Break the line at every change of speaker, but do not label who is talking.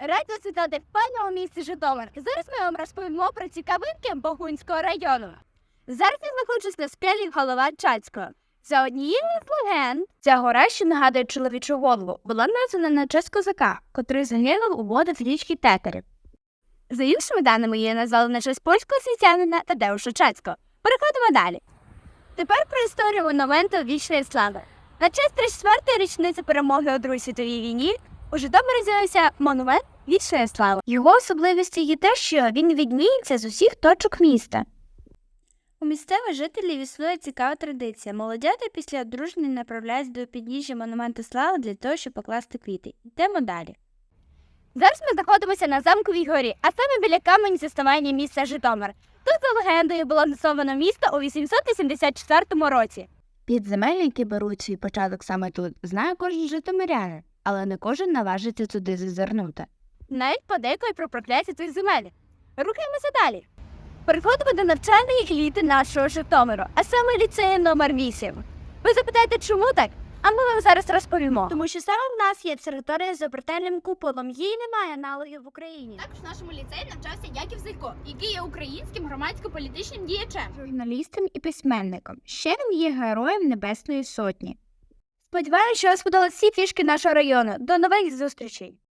Раді вас вітати в паному місті Житомир. Зараз ми вам розповімо про цікавинки Богунського району. Зараз я знаходжусь на скелі голова Чацького. За однією з легенд, ця гора, що нагадує чоловічу голову, була названа на честь козака, котрий загинув у води з річки Тетерів. За іншими даними, її назвали на честь польського світянина Тадеуша Чацького. Переходимо далі. Тепер про історію монументу вічної слави. На честь 34-ї річниці перемоги у Другій світовій війні у Житомирі з'явився монумент вічної. Його особливістю є те, що він відміється з усіх точок міста. У місцевих жителів існує цікава традиція. Молодята після одруження направляються до підніжжя монументу слави для того, щоб покласти квіти. Йдемо далі. Зараз ми знаходимося на замковій горі, а саме біля камені заснування міста Житомир. Тут за легендою було засновано місто у 884 році.
Підземелля, які беруть свій початок саме тут, знає кожен житомирянин, але не кожен наважиться туди зазирнути.
навіть подекою про прокляття тих земель. Рухаємося далі. Переходимо до навчальної еліти нашого Житомиру, а саме ліцею номер 8. Ви запитаєте, чому так? А ми вам зараз розповімо. Тому що саме в нас є територія з обертельним куполом. Її немає аналогів в Україні.
Також в нашому ліцеї навчався Яків Зайко, який є українським громадсько-політичним діячем.
Журналістом і письменником. Ще він є героєм Небесної Сотні.
Сподіваюся, що вам сподобались всі фішки нашого району. До нових зустрічей!